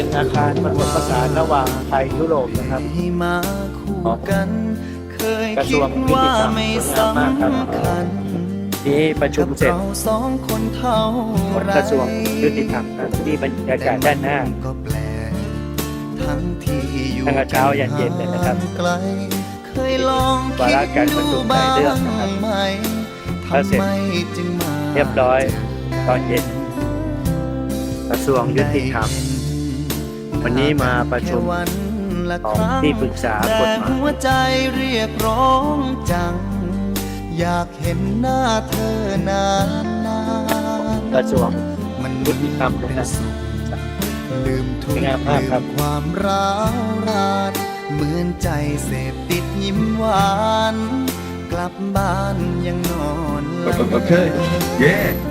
เป็นอาคารผสมผสานระหว่างไทยยุโรปนะครับให้มาคู่กัน เคยกระทคิรวดงยุติว่าธรรมไม่สวยงามมากครับสำคัญที่ประชุมเสร็จกับาสองคนเท่าไรกระทรวงยุติธรรมนะที่บรรยากาศด้านหน้าก็แปลกทั้งที่อยู่ตั้งแต่เช้ายันเย็นเลยนะครับไกลเคยลองวาระการประชุมหลายเรื่องนะครับไหมถ้าเสร็จทำไมจึงมาเรียบร้อยตอนเย็นกระทรวงยุติธรรม วันนี้มาประชุมแค่วันละของครั้งที่ปรึกษากฎหมายแต่หัวใจเรียกร้องจัง อยากเห็นหน้าเธอนานนานกระทรวงมันยุติธรรมนะครับลืมทุกสวยข์งามมากลืครับมความร้าวรานเหมือนใจเสพติดยิ้มหวาน กลับบ้านยังนอนหลับ Okay. Yeah.